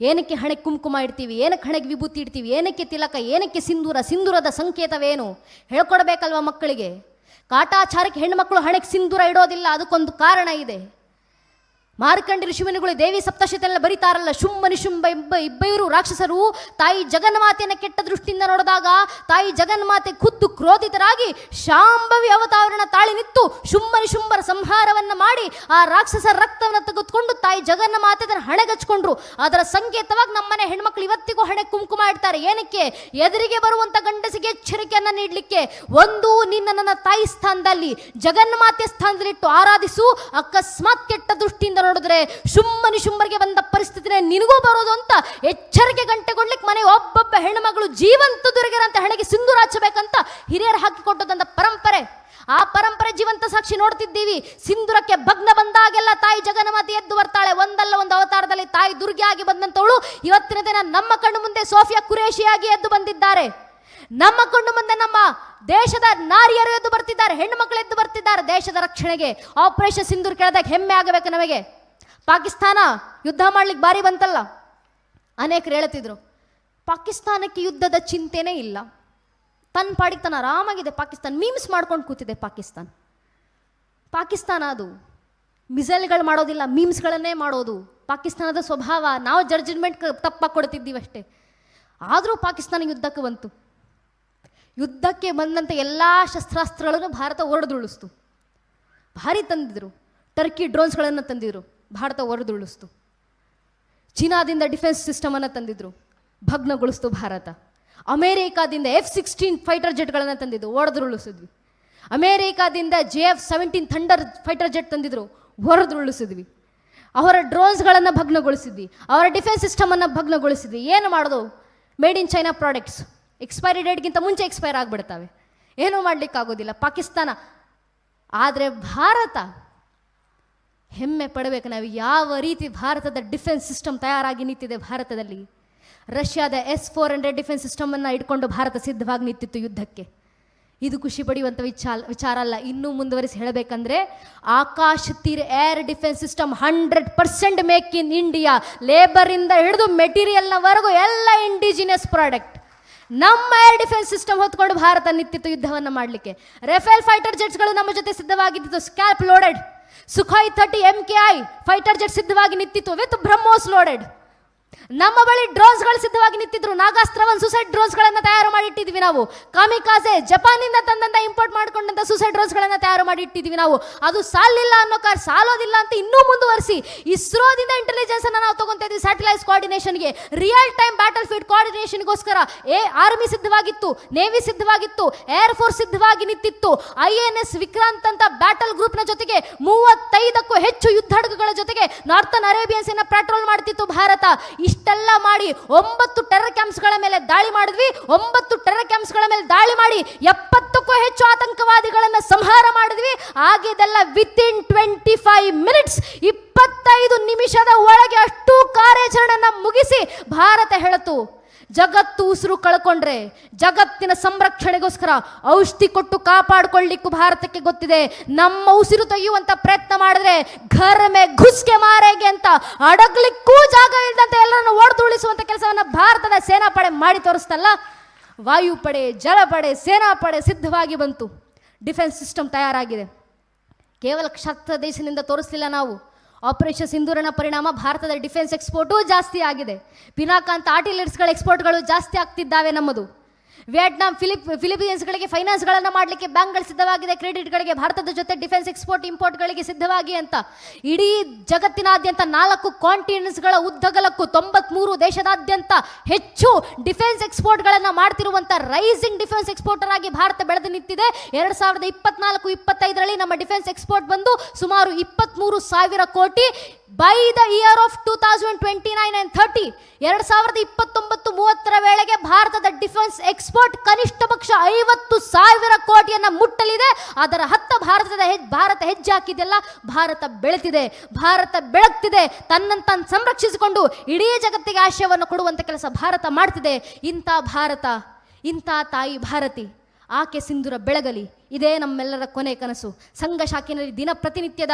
ಏನಕ್ಕೆ ಹಣೆಗೆ ಕುಂಕುಮ ಇಡ್ತೀವಿ? ಏನಕ್ಕೆ ಹಣೆಗೆ ವಿಭೂತಿ ಇಡ್ತೀವಿ? ಏನಕ್ಕೆ ತಿಲಕ? ಏನಕ್ಕೆ ಸಿಂಧೂರ? ಸಿಂಧೂರದ ಸಂಕೇತವೇನು? ಹೇಳ್ಕೊಡ್ಬೇಕಲ್ವ ಮಕ್ಕಳಿಗೆ? ಕಾಟಾಚಾರಕ್ಕೆ ಹೆಣ್ಣುಮಕ್ಕಳು ಹಣೆಗೆ ಸಿಂಧೂರ ಇಡೋದಿಲ್ಲ, ಅದಕ್ಕೊಂದು ಕಾರಣ ಇದೆ. ಮಾರ್ಕಂಡಿ ಋಷಿಮುನಿಗಳು ದೇವಿ ಸಪ್ತಶತೆಯನ್ನು ಬರೀತಾರಲ್ಲ. ಶುಂಭ ಇಬ್ಬ ಇಬ್ಬ ಇಬ್ಬರು ರಾಕ್ಷಸರು ತಾಯಿ ಜಗನ್ಮಾತೆಯನ್ನು ಕೆಟ್ಟ ದೃಷ್ಟಿಯಿಂದ ನೋಡಿದಾಗ ತಾಯಿ ಜಗನ್ಮಾತೆ ಖುದ್ದು ಕ್ರೋಧಿತರಾಗಿ ಶಾಂಭವಿ ಅವತಾರನ ತಾಳಿ ನಿತ್ತು ಶುಂಭನಿ ಶುಂಭರ ಸಂಹಾರವನ್ನ ಮಾಡಿ ಆ ರಾಕ್ಷಸರ ರಕ್ತವನ್ನು ತೆಗೆದುಕೊಂಡು ತಾಯಿ ಜಗನ್ಮಾತೆ ಅದನ್ನು ಹಣೆಗಚ್ಕೊಂಡ್ರು ಅದರ ಸಂಕೇತವಾಗಿ ನಮ್ಮನೆ ಹೆಣ್ಮಕ್ಳು ಇವತ್ತಿಗೂ ಹಣೆ ಕುಂಕುಮ ಇಡ್ತಾರೆ. ಏನಕ್ಕೆ? ಎದುರಿಗೆ ಬರುವಂಥ ಗಂಡಸಿಗೆ ಎಚ್ಚರಿಕೆಯನ್ನು ನೀಡಲಿಕ್ಕೆ. ಒಂದು ನಿನ್ನ ನನ್ನ ತಾಯಿ ಸ್ಥಾನದಲ್ಲಿ, ಜಗನ್ಮಾತೆ ಸ್ಥಾನದಲ್ಲಿಟ್ಟು ಆರಾಧಿಸು. ಅಕಸ್ಮಾತ್ ಕೆಟ್ಟ ದೃಷ್ಟಿಯಿಂದ ನೋಡಿದ್ರೆ ಸುಮ್ಮನೆ ಶುಂಬರಿಗೆ ಬಂದ ಪರಿಸ್ಥಿತಿನೇ ನಿನಗೂ ಬರೋದು ಅಂತ ಎಚ್ಚರಿಕೆ ಗಂಟೆ ಕೊಡ್ಲಿಕ್ಕೆ ಮನೆ ಒಬ್ಬೊಬ್ಬ ಹೆಣ್ಣುಮಗಳು ಜೀವಂತ ದುರ್ಗರಂತ ಹಣೆಗೆ ಸಿಂಧೂರ ಹಚ್ಚಬೇಕಂತ ಹಿರಿಯರು ಹಾಕಿಕೊಟ್ಟದಂತ ಪರಂಪರೆ. ಆ ಪರಂಪರೆ ಜೀವಂತ ಸಾಕ್ಷಿ ನೋಡ್ತಿದ್ದೀವಿ. ಸಿಂಧೂರಕ್ಕೆ ಭಗ್ನ ಬಂದಾಗೆಲ್ಲ ತಾಯಿ ಜಗನ್ಮಾತೆ ಎದ್ದು ಬರ್ತಾಳೆ. ಒಂದಲ್ಲ ಒಂದು ಅವತಾರದಲ್ಲಿ ತಾಯಿ ದುರ್ಗಿಯಾಗಿ ಬಂದಂತವಳು ಇವತ್ತಿನ ದಿನ ನಮ್ಮ ಕಣ್ಣು ಮುಂದೆ ಸೋಫಿಯಾ ಕುರೇಶಿಯಾಗಿ ಎದ್ದು ಬಂದಿದ್ದಾರೆ. ನಮ್ಮ ಕಣ್ಣು ಮುಂದೆ ನಮ್ಮ ದೇಶದ ನಾರಿಯರು ಎದ್ದು ಬರ್ತಿದ್ದಾರೆ. ಹೆಣ್ಣು ಮಕ್ಕಳು ಎದ್ದು ಬರ್ತಿದ್ದಾರೆ ದೇಶದ ರಕ್ಷಣೆಗೆ. ಆಪರೇಷನ್ ಸಿಂಧೂರ್ ಕೇಳಿದಾಗ ಹೆಮ್ಮೆ ಆಗಬೇಕು ನಮಗೆ. ಪಾಕಿಸ್ತಾನ ಯುದ್ಧ ಮಾಡ್ಲಿಕ್ಕೆ ಬಾರಿ ಬಂತಲ್ಲ. ಅನೇಕರು ಹೇಳ್ತಿದ್ರು, ಪಾಕಿಸ್ತಾನಕ್ಕೆ ಯುದ್ಧದ ಚಿಂತೆನೇ ಇಲ್ಲ. ತನ್ನ ಪಾಡಿಗೆ ತನ್ನ ಆರಾಮಾಗಿದೆ, ಪಾಕಿಸ್ತಾನ ಮೀಮ್ಸ್ ಮಾಡ್ಕೊಂಡು ಕೂತಿದೆ ಪಾಕಿಸ್ತಾನ. ಪಾಕಿಸ್ತಾನ ಅದು, ಮಿಸೈಲ್ಗಳು ಮಾಡೋದಿಲ್ಲ ಮೀಮ್ಸ್ಗಳನ್ನೇ ಮಾಡೋದು. ಪಾಕಿಸ್ತಾನದ ಸ್ವಭಾವ, ನಾವು ಜಡ್ಜ್ಮೆಂಟ್ ತಪ್ಪಾಗಿ ಕೊಡ್ತಿದ್ದೀವಿ ಅಷ್ಟೇ. ಆದರೂ ಪಾಕಿಸ್ತಾನ ಯುದ್ಧಕ್ಕೆ ಬಂತು. ಯುದ್ಧಕ್ಕೆ ಬಂದಂಥ ಎಲ್ಲ ಶಸ್ತ್ರಾಸ್ತ್ರಗಳನ್ನು ಭಾರತ ಹೊರಡ್ದುಳಿಸ್ತು ಭಾರಿ ತಂದಿದ್ರು. ಟರ್ಕಿ ಡ್ರೋನ್ಸ್ಗಳನ್ನು ತಂದಿದ್ರು. ಭಾರತ ಹೊರದುಳಿಸ್ತು ಚೀನಾದಿಂದ ಡಿಫೆನ್ಸ್ ಸಿಸ್ಟಮನ್ನು ತಂದಿದ್ರು. ಭಗ್ನಗೊಳಿಸ್ತು ಭಾರತ. ಅಮೇರಿಕಾದಿಂದ ಎಫ್ ಸಿಕ್ಸ್ಟೀನ್ ಫೈಟರ್ ಜೆಟ್ಗಳನ್ನು ತಂದಿದ್ದು ಹೊಡೆದುರುಳಿಸಿದ್ವಿ ಅಮೇರಿಕಾದಿಂದ J F seventeen thunder fighter jet ತಂದಿದ್ರು. ಹೊರದುರುಳಿಸಿದ್ವಿ ಅವರ ಡ್ರೋನ್ಸ್ಗಳನ್ನು ಭಗ್ನಗೊಳಿಸಿದ್ವಿ. ಅವರ ಡಿಫೆನ್ಸ್ ಸಿಸ್ಟಮನ್ನು ಭಗ್ನಗೊಳಿಸಿದ್ವಿ. ಏನು ಮಾಡೋದು? Made in China products. Expiry ಡೇಟ್ಗಿಂತ ಮುಂಚೆ ಎಕ್ಸ್ಪೈರ್ ಆಗಿಬಿಡ್ತವೆ. ಏನೂ ಮಾಡಲಿಕ್ಕಾಗೋದಿಲ್ಲ. ಪಾಕಿಸ್ತಾನ. ಆದರೆ ಭಾರತ ಹೆಮ್ಮೆ ಪಡಬೇಕು. ನಾವು ಯಾವ ರೀತಿ ಭಾರತದ ಡಿಫೆನ್ಸ್ ಸಿಸ್ಟಮ್ ತಯಾರಾಗಿ ನಿಂತಿದೆ ಭಾರತದಲ್ಲಿ? ರಷ್ಯಾದ ಎಸ್ ಫೋರ್ ಹಂಡ್ರೆಡ್ ಡಿಫೆನ್ಸ್ ಸಿಸ್ಟಮನ್ನು ಇಟ್ಕೊಂಡು ಭಾರತ ಸಿದ್ಧವಾಗಿ ನಿಂತಿತ್ತು ಯುದ್ಧಕ್ಕೆ. ಇದು ಖುಷಿ ಪಡೆಯುವಂಥ ವಿಚಾರ ವಿಚಾರ ಅಲ್ಲ. ಇನ್ನೂ ಮುಂದುವರಿಸಿ ಹೇಳಬೇಕಂದ್ರೆ, Akashteer air defence system hundred percent make in India ಲೇಬರಿಂದ ಹಿಡಿದು ಮೆಟೀರಿಯಲ್ನವರೆಗೂ ಎಲ್ಲ ಇಂಡಿಜಿನಿಯಸ್ ಪ್ರಾಡಕ್ಟ್ ನಮ್ಮ ಏರ್ ಡಿಫೆನ್ಸ್ ಸಿಸ್ಟಮ್ ಹೊತ್ಕೊಂಡು ಭಾರತ ನಿಂತಿತ್ತು ಯುದ್ಧವನ್ನು ಮಾಡಲಿಕ್ಕೆ. ರೆಫೇಲ್ ಫೈಟರ್ ಜೆಟ್ಸ್ಗಳು ನಮ್ಮ ಜೊತೆ ಸಿದ್ಧವಾಗಿದ್ದು SCALP loaded Sukhoi thirty M K I fighter jet ಸಿದ್ಧವಾಗಿ ನಿಂತಿತ್ತು ವಿತ್ ಬ್ರಹ್ಮೋಸ್ ಲೋಡೆಡ್ ನಮ್ಮ ಬಳಿ ಡ್ರೋನ್ಸ್ಗಳು ಸಿದ್ಧವಾಗಿ ನಿಂತಿದ್ರು ನಾಗಾಸ್ತ್ರವನ್ ಸುಸೈಡ್ ಡ್ರೋನ್ಸ್ಗಳನ್ನು ತಯಾರು ಮಾಡಿಟ್ಟಿದ್ವಿ ನಾವು ಕಾಮಿಕಾಸೆ ಜಪಾನಿಂದ ತಂದಂತ ಇಂಪೋರ್ಟ್ ಸುಸೈಡ್ ಗಳನ್ನ ತಯಾರು ಮಾಡಿ ಇಟ್ಟಿದ್ದೀವಿ ನಾವು. ಅದು ಸಾಲಿಲ್ಲ ಅನ್ನೋ ಕಾರ್ ಸಾಲೋದಿಲ್ಲ ಅಂತ ಇನ್ನೂ ಮುಂದುವರಿಸಿ. ಇಸ್ರೋದಿಂದ ಇಂಟೆಲಿಜೆನ್ಸ್ ಅನ್ನ ನಾವು ತಗೊಂತ ಇದ್ವಿ ಸ್ಯಾಟಲೈಟ್ ಕೋಆರ್ಡಿನೇಷನ್ಗೆ ರಿಯಲ್ ಟೈಮ್ ಬ್ಯಾಟಲ್ ಫೀಲ್ಡ್ ಕೋಆರ್ಡಿನೇಷನ್ಗೋಸ್ಕರ ಎ ಆರ್ಮಿ ಸಿದ್ಧವಾಗಿತ್ತು ನೇವಿ ಸಿದ್ಧವಾಗಿತ್ತು ಏರ್ ಫೋರ್ಸ್ ಸಿದ್ಧವಾಗಿ ನಿಂತಿತ್ತು. ಐ ಎನ್ ಎಸ್ ವಿಕ್ರಾಂತ್ ಅಂತ ಬ್ಯಾಟಲ್ ಗ್ರೂಪ್ನ ಜೊತೆಗೆ ಮೂವತ್ತೈದಕ್ಕೂ ಹೆಚ್ಚು ಯುದ್ಧ ಹಡಗುಗಳ ಜೊತೆಗೆ ನಾರ್ತನ್ ಅರೇಬಿಯನ್ಸ್ ಪೆಟ್ರೋಲ್ ಮಾಡ್ತಿತ್ತು ಭಾರತ. ಇಷ್ಟೆಲ್ಲ ಮಾಡಿ ಒಂಬತ್ತು ಟೆರರ್ ಕ್ಯಾಂಪ್ಸ್ಗಳ ಮೇಲೆ ದಾಳಿ ಮಾಡಿದ್ವಿ. ಒಂಬತ್ತು ಟೆರರ್ ಕ್ಯಾಂಪ್ಸ್ಗಳ ಮೇಲೆ ದಾಳಿ ಮಾಡಿ ಎಪ್ಪತ್ತಕ್ಕೂ ಹೆಚ್ಚು ಆತಂಕವಾದಿಗಳನ್ನ ಸಂಹಾರ ಮಾಡಿದ್ವಿ. ಆಗಿದೆಲ್ಲ within twenty five minutes ಇಪ್ಪತ್ತೈದು ನಿಮಿಷದ ಒಳಗೆ ಅಷ್ಟು ಕಾರ್ಯಾಚರಣೆಯನ್ನ ಮುಗಿಸಿ ಭಾರತ ಹೇಳತು. ಜಗತ್ತು ಉಸಿರು ಕಳ್ಕೊಂಡ್ರೆ, ಜಗತ್ತಿನ ಸಂರಕ್ಷಣೆಗೋಸ್ಕರ ಔಷಧಿ ಕೊಟ್ಟು ಕಾಪಾಡಿಕೊಳ್ಳಿಕ್ಕೂ ಭಾರತಕ್ಕೆ ಗೊತ್ತಿದೆ. ನಮ್ಮ ಉಸಿರು ತೆಗೆಯುವಂತ ಪ್ರಯತ್ನ ಮಾಡಿದ್ರೆ ಘರ್ಮೆ ಘುಸ್ಗೆ ಮಾರೆಗೆ ಅಂತ ಅಡಗ್ಲಿಕ್ಕೂ ಜಾಗ ಇಲ್ಲದಂತೆ ಎಲ್ಲರನ್ನು ಓಡ್ದುಳಿಸುವಂತ ಕೆಲಸವನ್ನ ಭಾರತದ ಸೇನಾಪಡೆ ಮಾಡಿ ತೋರಿಸ್ತಲ್ಲ. ವಾಯುಪಡೆ, ಜಲಪಡೆ, ಸೇನಾಪಡೆ ಸಿದ್ಧವಾಗಿ ಬಂತು. ಡಿಫೆನ್ಸ್ ಸಿಸ್ಟಮ್ ತಯಾರಾಗಿದೆ. ಕೇವಲ ಕ್ಷತ್ರ ದೇಶದಿಂದ ತೋರಿಸಲಿಲ್ಲ ನಾವು. ಆಪರೇಷನ್ ಸಿಂಧೂರನ ಪರಿಣಾಮ ಭಾರತದ ಡಿಫೆನ್ಸ್ ಎಕ್ಸ್ಪೋರ್ಟು ಜಾಸ್ತಿ ಆಗಿದೆ. ಪಿನಾಕಾಂತ ಆರ್ಟಿಲರ್ಸ್ಗಳ ಎಕ್ಸ್ಪೋರ್ಟ್ಗಳು ಜಾಸ್ತಿ ಆಗ್ತಿದ್ದಾವೆ ನಮ್ಮದು. ವಿಯೆಟ್ನಾಂ, ಫಿಲಿಪ್, ಫಿಲಿಪೀನ್ಸ್ಗಳಿಗೆ ಫೈನಾನ್ಸ್ಗಳನ್ನು ಮಾಡಲಿಕ್ಕೆ ಬ್ಯಾಂಕ್ಗಳು ಸಿದ್ಧವಾಗಿದೆ, ಕ್ರೆಡಿಟ್ಗಳಿಗೆ, ಭಾರತದ ಜೊತೆ ಡಿಫೆನ್ಸ್, ಎಕ್ಸ್ಪೋರ್ಟ್, ಇಂಪೋರ್ಟ್ಗಳಿಗೆ ಸಿದ್ಧವಾಗಿ ಅಂತ. ಇಡೀ ಜಗತ್ತಿನಾದ್ಯಂತ ನಾಲ್ಕು ಕಾಂಟಿನೆಂಟ್ಸ್ಗಳ ಉದ್ದಗಲಕ್ಕೂ ತೊಂಬತ್ಮೂರು ದೇಶದಾದ್ಯಂತ ಹೆಚ್ಚು ಡಿಫೆನ್ಸ್, ಎಕ್ಸ್ಪೋರ್ಟ್ಗಳನ್ನು ಮಾಡ್ತಿರುವಂಥ ರೈಸಿಂಗ್ ಡಿಫೆನ್ಸ್ ಎಕ್ಸ್ಪೋರ್ಟರ್ ಆಗಿ ಭಾರತ ಬೆಳೆದು ನಿಂತಿದೆ. ಎರಡು ಸಾವಿರದ ಇಪ್ಪತ್ನಾಲ್ಕು, ಇಪ್ಪತ್ತೈದರಲ್ಲಿ ನಮ್ಮ ಡಿಫೆನ್ಸ್ ಎಕ್ಸ್ಪೋರ್ಟ್ ಬಂದು ಸುಮಾರು ಇಪ್ಪತ್ತ್ಮೂರು ಸಾವಿರ crore. By the year of two thousand twenty nine and thirty ಎರಡು ಸಾವಿರದ ಇಪ್ಪತ್ತೊಂಬತ್ತು, ಮೂವತ್ತರ ವೇಳೆಗೆ ಭಾರತದ ಡಿಫೆನ್ಸ್ ಎಕ್ಸ್ಪೋರ್ಟ್ ಕನಿಷ್ಠ ಪಕ್ಷ ಐವತ್ತು ಸಾವಿರ ಕೋಟಿಯನ್ನು ಮುಟ್ಟಲಿದೆ. ಅದರ ಹತ್ತ ಭಾರತದ ಹೆಜ್ ಭಾರತ ಹೆಜ್ಜೆ ಹಾಕಿದೆಲ್ಲ ಭಾರತ ಬೆಳೆತಿದೆ. ಭಾರತ ಬೆಳಗ್ತಿದೆ. ತನ್ನನ್ನು ತಾನು ಸಂರಕ್ಷಿಸಿಕೊಂಡು ಇಡೀ ಜಗತ್ತಿಗೆ ಆಶಯವನ್ನು ಕೊಡುವಂಥ ಕೆಲಸ ಭಾರತ ಮಾಡ್ತಿದೆ. ಇಂಥ ಭಾರತ, ಇಂಥ ತಾಯಿ ಭಾರತಿ, ಆಕೆ ಸಿಂಧೂರ ಬೆಳಗಲಿ. ಇದೇ ನಮ್ಮೆಲ್ಲರ ಕೊನೆ ಕನಸು. ಸಂಘ ಶಾಖೆಯಲ್ಲಿ ದಿನ ಪ್ರತಿನಿತ್ಯದ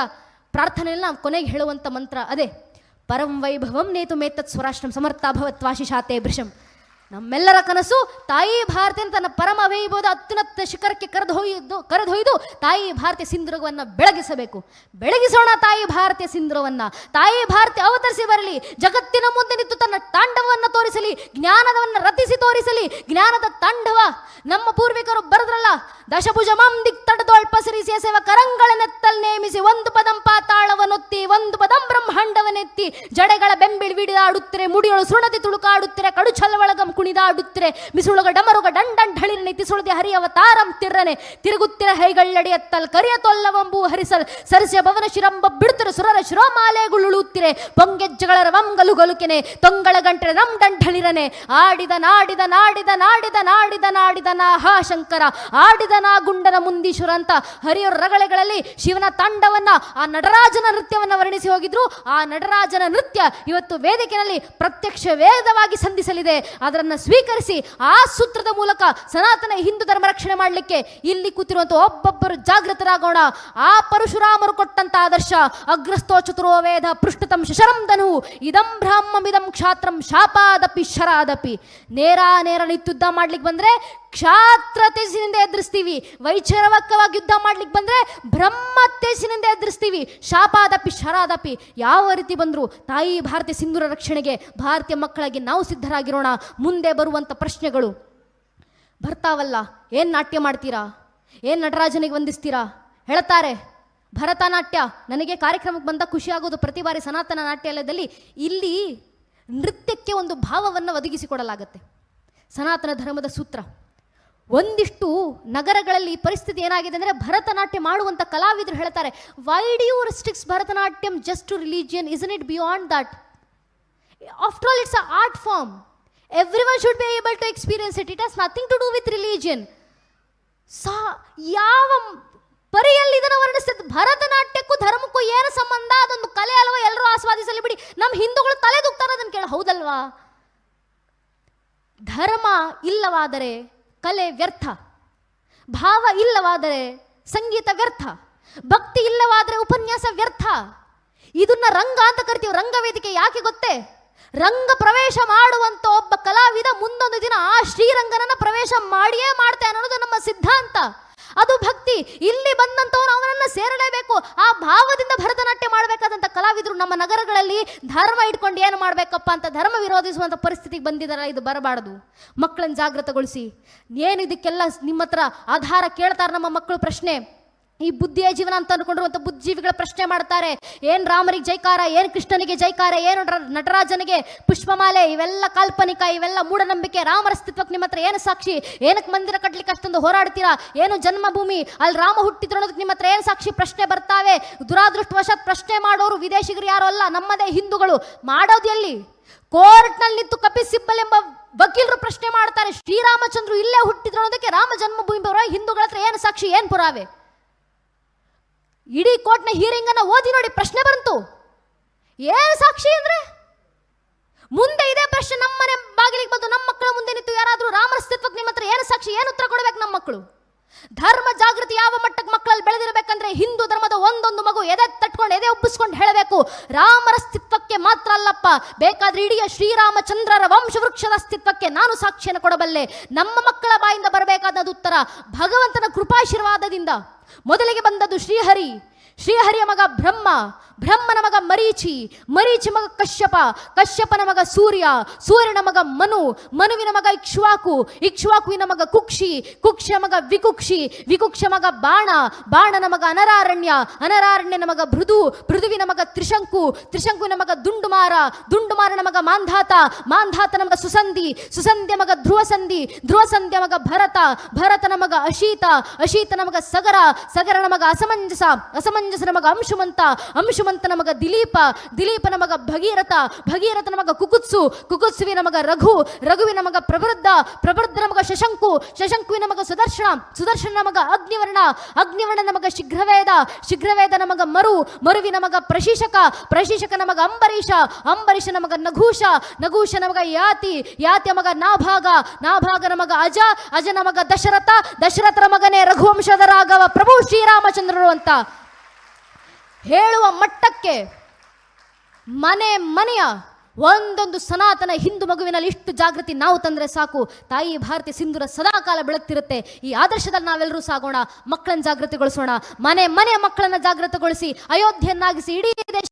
ಪ್ರಾರ್ಥನೆಯಲ್ಲಿ ನಾವು ಕೊನೆಗೆ ಹೇಳುವಂಥ ಮಂತ್ರ ಅದೇ. ಪರಂ ವೈಭವಂ ನೇತು ಮೇತತ್ ಸ್ವರಾಷ್ಟ್ರಂ ಸಮರ್ಥ ಭವತ್ ವಾಶಿಷಾತೆ ಭೃಶಂ. ನಮ್ಮೆಲ್ಲರ ಕನಸು ತಾಯಿ ಭಾರತಿಯನ್ನು ತನ್ನ ಪರಮ ವೈಭವದ ಅತ್ಯುನ್ನತ ಶಿಖರಕ್ಕೆ ಕರೆದೊಯ್ದು ಕರೆದೊಯ್ದು ತಾಯಿ ಭಾರತಿ ಸಿಂಧುರವನ್ನು ಬೆಳಗಿಸಬೇಕು. ಬೆಳಗಿಸೋಣ ತಾಯಿ ಭಾರತೀಯ ಸಿಂಧುರವನ್ನು. ತಾಯಿ ಭಾರತಿ ಅವತರಿಸಿ ಬರಲಿ. ಜಗತ್ತಿನ ಮುಂದೆ ನಿಂತು ತನ್ನ ತಾಂಡವವನ್ನು ತೋರಿಸಲಿ. ಜ್ಞಾನದವನ್ನು ರತಿಸಿ ತೋರಿಸಲಿ. ಜ್ಞಾನದ ತಾಂಡವ ನಮ್ಮ ಪೂರ್ವಿಕರು ಬರೆದ್ರಲ್ಲ, ದಶಭುಜ ಮಾಂ ದಿಕ್ತಡದೊಳ್ ಪಸರಿಸಿಯ ಸೇವ ಕರಂಗಳನೆತ್ತಲ್ ನೇಮಿಸಿ ಒಂದು ಬ್ರಹ್ಮಾಂಡವನೆತ್ತಿ ಜಡೆಗಳ ಬೆಂಬಿಳಿ ಬಿಡಿದಾಡುತ್ತಿರೆ ಮುಡಿಯೊಳು ಸುಣದಿ ತುಳುಕಾಡುತ್ತಿರೆ? ಕಡು ಛಲವಳಗಂ ಕುಣಿದಾಡುತ್ತಿರೆ? ಮಿಸುಳುಗ ಡಮರುಗ ಢಳಿರಿನ ತಿಸುಳದೆ ಹರಿಯವ ತಾರಂ ತಿರ್ರನೆ. ತಿರುಗುತ್ತಿರ ಹೈಗಳ್ಳಡಿಯತ್ತಲ್ ಕರಿಯ ತೊಲ್ಲವಂಬು ಹರಿಸಲ್. ಸರಸ್ಯ ಭವನ ಶಿರಂಬ ಬಿಡುತ್ತಿರ ಸುರರ ಶಿರೋಮಾಲೆಗುಳುತ್ತಿರೆ ಪೊಂಗೆಜ್ಜಗಳ ರವಂಗಲು ಗಲುಕೆನೆ. ತೊಂಗಳ ಗಂಟೆ ನಂ ದಂಢಳಿರನೆ ಆಡಿದ ನಾಡಿದ ನಾಡಿದ ನಾಡಿದ ನಾಡಿದ ನಾಡಿದ ನಾ ಹಾ ಶಂಕರ. ಆಡಿದ ನಾ ಗುಂಡನ ಮುಂದೀಶ್ವರ ಅಂತ ಹರಿಯರ ರಗಳೆಗಳಲ್ಲಿ ಶಿವನ ತಾಂಡವನ್ನ, ಆ ನಟರಾಜನ ನೃತ್ಯವನ್ನ ವರ್ಣಿಸಿ ಹೋಗಿದ್ರು. ಆ ನಟರಾಜನ ನೃತ್ಯ ಇವತ್ತು ವೇದಿಕೆಯಲ್ಲಿ ಪ್ರತ್ಯಕ್ಷ ವೇದವಾಗಿ ಸಂಧಿಸಲಿದೆ. ಅದರನ್ನು ಸ್ವೀಕರಿಸಿ ಆ ಸೂತ್ರದ ಮೂಲಕ ಸನಾತನ ಹಿಂದೂ ಧರ್ಮ ರಕ್ಷಣೆ ಮಾಡಲಿಕ್ಕೆ ಇಲ್ಲಿ ಕೂತಿರುವಂಥ ಒಬ್ಬೊಬ್ಬರು ಜಾಗೃತರಾಗೋಣ. ಆ ಪರಶುರಾಮರು ಕೊಟ್ಟಂತ ಆದರ್ಶ ಅಗ್ರಸ್ತೋ ಚತುರೋ ವೇದ ಪೃಷ್ಠತಂ ಶಶರಂ ಧನು. ಇದಂ ಬ್ರಾಹ್ಮಮಿದಂ ಕ್ಷಾತ್ರಂ, ಶಾಪಾದಪಿ, ಶರಾದಪಿ. ನೇರ ನೇರ ನಿತ್ಯುದ್ಧ ಮಾಡ್ಲಿಕ್ಕೆ ಬಂದ್ರೆ ಕ್ಷಾತ್ರ ತೇಜಿನಿಂದ ಎದುರಿಸ್ತೀವಿ. ವೈಚಾರವಕವಾಗಿ ಯುದ್ಧ ಮಾಡ್ಲಿಕ್ಕೆ ಬಂದ್ರೆ ಬ್ರಹ್ಮ ತೇಜಿನಿಂದ ಎದುರಿಸ್ತೀವಿ. ಶಾಪಾದಪಿ, ಶರಾದಪಿ ಯಾವ ರೀತಿ ಬಂದ್ರು ತಾಯಿ ಭಾರತೀಯ ಸಿಂಧೂರ ರಕ್ಷಣೆಗೆ ಭಾರತೀಯ ಮಕ್ಕಳಾಗಿ ನಾವು ಸಿದ್ಧರಾಗಿರೋಣ. ಮುಂದೆ ಬರುವಂತ ಪ್ರಶ್ನೆಗಳು. ಬರ್ತಾವಲ್ಲ, ಏನ್ ನಾಟ್ಯ ಮಾಡ್ತೀರಾ? ಏನ್ ನಟರಾಜನಿಗೆ ವಂದಿಸ್ತೀರಾ? ಹೇಳ್ತಾರೆ. ಭರತನಾಟ್ಯ, ನನಗೆ ಕಾರ್ಯಕ್ರಮಕ್ಕೆ ಬಂದ ಖುಷಿಯಾಗೋದು ಪ್ರತಿ ಬಾರಿ ಸನಾತನ ನಾಟ್ಯಾಲಯದಲ್ಲಿ ಇಲ್ಲಿ ನೃತ್ಯಕ್ಕೆ ಒಂದು ಭಾವವನ್ನು ಒದಗಿಸಿಕೊಡಲಾಗುತ್ತೆ. ಸನಾತನ ಧರ್ಮದ ಸೂತ್ರ. ಒಂದಿಷ್ಟು ನಗರಗಳಲ್ಲಿ ಈ ಪರಿಸ್ಥಿತಿ ಏನಾಗಿದೆ ಅಂದರೆ ಭರತನಾಟ್ಯ ಮಾಡುವಂಥ ಕಲಾವಿದರು ಹೇಳ್ತಾರೆ why do you restricts Bharatanatyam just to religion isn't it beyond that after all it's a art form everyone should be able to experience it it has nothing to do with religion so ಯಾವ ಪರಿಯಲ್ಲಿ ಇದನ್ನು ವರ್ಣಿಸ್ತದೆ ಭರತನಾಟ್ಯಕ್ಕೂ ಧರ್ಮಕ್ಕೂ ಏನು ಸಂಬಂಧ? ಅದೊಂದು ಕಲೆ ಅಲ್ವಾ? ಎಲ್ಲರೂ ಆಸ್ವಾದಿಸಲಿ ಬಿಡಿ. ನಮ್ಮ ಹಿಂದೂಗಳು ತಲೆ ದುಕ್ತಾರೆ ಅದನ್ನು ಕೇಳ. ಹೌದಲ್ವಾ? ಧರ್ಮ ಇಲ್ಲವಾದರೆ ಕಲೆ ವ್ಯರ್ಥ. ಭಾವ ಇಲ್ಲವಾದರೆ ಸಂಗೀತ ವ್ಯರ್ಥ. ಭಕ್ತಿ ಇಲ್ಲವಾದರೆ ಉಪನ್ಯಾಸ ವ್ಯರ್ಥ. ಇದನ್ನ ರಂಗ ಅಂತ ಕರಿತೀವಿ. ರಂಗವೇದಿಕೆ ಯಾಕೆ ಗೊತ್ತೇ? ರಂಗ ಪ್ರವೇಶ ಮಾಡುವಂತ ಒಬ್ಬ ಕಲಾವಿದ ಮುಂದೊಂದು ದಿನ ಆ ಶ್ರೀರಂಗನನ್ನ ಪ್ರವೇಶ ಮಾಡಿಯೇ ಮಾಡ್ತೇನೆ ಅನ್ನೋದು ನಮ್ಮ ಸಿದ್ಧಾಂತ. ಅದು ಭಕ್ತಿ. ಇಲ್ಲಿ ಬಂದಂಥವ್ರು ಅವನನ್ನು ಸೇರಲೇಬೇಕು. ಆ ಭಾವದಿಂದ ಭರತನಾಟ್ಯ ಮಾಡಬೇಕಾದಂಥ ಕಲಾವಿದರು ನಮ್ಮ ನಗರಗಳಲ್ಲಿ ಧರ್ಮ ಇಟ್ಕೊಂಡು ಏನು ಮಾಡಬೇಕಪ್ಪ ಅಂತ ಧರ್ಮ ವಿರೋಧಿಸುವಂಥ ಪರಿಸ್ಥಿತಿಗೆ ಬಂದಿದ್ದಾರಲ್ಲ, ಇದು ಬರಬಾರದು. ಮಕ್ಕಳನ್ನ ಜಾಗೃತಗೊಳಿಸಿ ಏನು ಇದಕ್ಕೆಲ್ಲ ನಿಮ್ಮ ಹತ್ರ ಆಧಾರ ಕೇಳ್ತಾರೆ ನಮ್ಮ ಮಕ್ಕಳು ಪ್ರಶ್ನೆ. ಈ ಬುದ್ಧಿಯ ಜೀವನ ಅಂತ ಅಂದ್ಕೊಂಡಿರುವಂಥ ಬುದ್ಧಿಜೀವಿಗಳ ಪ್ರಶ್ನೆ ಮಾಡ್ತಾರೆ, ಏನು ರಾಮರಿಗೆ ಜೈಕಾರ, ಏನು ಕೃಷ್ಣನಿಗೆ ಜೈಕಾರ, ಏನು ನಟರಾಜನಿಗೆ ಪುಷ್ಪಮಾಲೆ, ಇವೆಲ್ಲ ಕಾಲ್ಪನಿಕ, ಇವೆಲ್ಲ ಮೂಢನಂಬಿಕೆ, ರಾಮರ ಅಸ್ತಿತ್ವಕ್ಕೆ ನಿಮ್ಮ ಹತ್ರ ಏನು ಸಾಕ್ಷಿ, ಏನಕ್ಕೆ ಮಂದಿರ ಕಟ್ಟಲಿಕ್ಕೆ ಅಷ್ಟೊಂದು ಹೋರಾಡ್ತೀರಾ, ಏನು ಜನ್ಮಭೂಮಿ, ಅಲ್ಲಿ ರಾಮ ಹುಟ್ಟಿದ್ರು ಅನ್ನೋದಕ್ಕೆ ನಿಮ್ಮ ಹತ್ರ ಏನು ಸಾಕ್ಷಿ ಪ್ರಶ್ನೆ ಬರ್ತಾವೆ, ದುರಾದೃಷ್ಟವಶಾತ್ ಪ್ರಶ್ನೆ ಮಾಡೋರು ವಿದೇಶಿಗರು ಯಾರು ಅಲ್ಲ, ನಮ್ಮದೇ ಹಿಂದೂಗಳು, ಮಾಡೋದು ಎಲ್ಲಿ? ಕೋರ್ಟ್ನಲ್ಲಿ ನಿಂತು ಕಪಿ ಸಿಬ್ಬಲ್ ಎಂಬ ವಕೀಲರು ಪ್ರಶ್ನೆ ಮಾಡ್ತಾರೆ, ಶ್ರೀರಾಮಚಂದ್ರು ಇಲ್ಲೇ ಹುಟ್ಟಿದ್ರು ಅನ್ನೋದಕ್ಕೆ ರಾಮ ಜನ್ಮಭೂಮಿ ಹಿಂದೂಗಳ ಹತ್ರ ಏನು ಸಾಕ್ಷಿ, ಏನು ಪುರಾವೆ? ಇಡೀ ಕೋರ್ಟ್ನ ಹಿಯರಿಂಗ್ ಅನ್ನ ಓದಿ ನೋಡಿ ಪ್ರಶ್ನೆ ಬಂತು. ಏನು ಸಾಕ್ಷಿ ಅಂದ್ರೆ? ಮುಂದೆ ಇದೇ ಪ್ರಶ್ನೆ ನಮ್ಮನೆ ಬಾಗಿಲಿಗೆ ಬಂದು ನಮ್ಮ ಮಕ್ಕಳ ಮುಂದೆ ನಿಂತು ಯಾರಾದರೂ ರಾಮರ ಅಸ್ತಿತ್ವಕ್ಕೆ ನಿಮ್ಮ ಹತ್ರ ಏನು ಸಾಕ್ಷಿ, ಏನು ಉತ್ತರ ಕೊಡಬೇಕು ನಮ್ಮ ಮಕ್ಕಳು? ಧರ್ಮ ಜಾಗೃತಿ ಯಾವ ಮಟ್ಟಕ್ಕೆ ಮಕ್ಕಳಲ್ಲಿ ಬೆಳೆದಿರಬೇಕಂದ್ರೆ ಹಿಂದೂ ಧರ್ಮದ ಒಂದೊಂದು ಮಗು ಎದೆ ತಟ್ಕೊಂಡು ಎದೆ ಒಪ್ಪಿಸ್ಕೊಂಡು ಹೇಳಬೇಕು. ರಾಮರ ಅಸ್ತಿತ್ವಕ್ಕೆ ಮಾತ್ರ ಅಲ್ಲಪ್ಪ. ಬೇಕಾದ್ರೆ ಇಡೀ ಶ್ರೀರಾಮಚಂದ್ರರ ವಂಶವೃಕ್ಷದ ಅಸ್ತಿತ್ವಕ್ಕೆ ನಾನು ಸಾಕ್ಷಿಯನ್ನು ಕೊಡಬಲ್ಲೆ. ನಮ್ಮ ಮಕ್ಕಳ ಬಾಯಿಂದ ಬರಬೇಕಾದ ಉತ್ತರ. ಭಗವಂತನ ಕೃಪಾಶೀರ್ವಾದದಿಂದ. ಮೊದಲಿಗೆ ಬಂದದ್ದು ಶ್ರೀಹರಿ. ಶ್ರೀಹರಿಯ ಮಗ ಬ್ರಹ್ಮ ಬ್ರಹ್ಮನ ಮಗ ಮರೀಚಿ ಮರೀಚಿ ಮಗ ಕಶ್ಯಪ ಕಶ್ಯಪನ ಮಗ ಸೂರ್ಯ ಸೂರ್ಯನ ಮಗ ಮನು ಮನುವಿನ ಮಗ ಇಕ್ಷ್ವಾಕು ಇಕ್ಷ್ವಾಕುವಿನ ಮಗ ಕುಕ್ಷಿ ಕುಕ್ಷ ಮಗ ವಿಕುಕ್ಷಿ ವಿಕುಕ್ಷ ಮಗ ಬಾಣ ಬಾಣನ ಮಗ ಅನರಾರಣ್ಯ ಅನರಾರಣ್ಯನ ಮಗ ಭೃದು ಭೃದುವಿನ ಮಗ ತ್ರಿಶಂಕು ತ್ರಿಶಂಕುವಿನ ಮಗ ದುಂಡುಮಾರ ದುಂಡುಮಾರನ ಮಗ ಮಾಂಧಾತ ಮಾಂಧಾತನ ಮಗ ಸುಸಂಧಿ ಸುಸಂಧ್ಯ ಮಗ ಧ್ರುವಸಂಧಿ ಧ್ರುವಸಂಧ್ಯ ಮಗ ಭರತ ಭರತನ ಮಗ ಅಶೀತ ಅಶೀತನ ಮಗ ಸಗರ ಸಗರನ ಮಗ ಅಸಮಂಜಸ ಅಸಮಂಜಸನ ಮಗ ಅಂಶುಮಂತ ಅಂಶುಮಂತನ ಮಗ ದಿಲೀಪ ದಿಲೀಪನ ಮಗ ಭಗೀರಥ ಭಗೀರಥನ ಮಗ ಕುಕುತ್ಸು ಕುಕುತ್ಸುವಿನ ನಮಗ ರಘು, ರಘುವಿ ನಮಗ ಪ್ರವೃದ್ಧ ಪ್ರವೃದ್ಧನ ನಮಗ ಶಶಂಕು, ಶಶಂಕುವಿ ನಮಗ ಸುದರ್ಶನ ಸುದರ್ಶನ ನಮಗ ಅಗ್ನಿವರ್ಣ ಅಗ್ನಿವರ್ಣ ನಮಗ ಶೀಘ್ರವೇದ ಶೀಘ್ರವೇದನ ನಮಗ ಮರು, ಮರುವಿ ನಮಗ ಪ್ರಶೀಷಕ ಪ್ರಶೀಷಕ ನಮಗ ಅಂಬರೀಷ ಅಂಬರೀಷನ ನಮಗ ನಘೂಷ ನಘೂಷನ ನಮಗ ಯಾತಿ ಯಾತಿ ಮಗ ನಾಭಾಗ ನಾಭಾಗನ ನಮಗ ಅಜ ಅಜ ನಮಗ ದಶರಥ ದಶರಥರ ಮಗನೇ ರಘುವಂಶದ ರಾಘವ, ಪ್ರಭು ಶ್ರೀರಾಮಚಂದ್ರರು ಅಂತ. ಹೇಳುವ ಮಟ್ಟಕ್ಕೆ ಮನೆ ಮನೆಯ ಒಂದೊಂದು ಸನಾತನ ಹಿಂದೂ ಮಗುವಿನಲ್ಲಿ ಇಷ್ಟು ಜಾಗೃತಿ ನಾವು ತಂದ್ರೆ ಸಾಕು. ತಾಯಿ ಭಾರತಿ ಸಿಂಧೂರ ಸದಾಕಾಲ ಬೆಳಗ್ತಿರುತ್ತೆ. ಈ ಆದರ್ಶದಲ್ಲಿ ನಾವೆಲ್ಲರೂ ಸಾಗೋಣ. ಮಕ್ಕಳನ್ನ ಜಾಗೃತಿಗೊಳಿಸೋಣ. ಮನೆ ಮನೆಯ ಮಕ್ಕಳನ್ನ ಜಾಗೃತಗೊಳಿಸಿ. ಅಯೋಧ್ಯೆಯನ್ನಾಗಿಸಿ ಇಡೀ ದೇಶ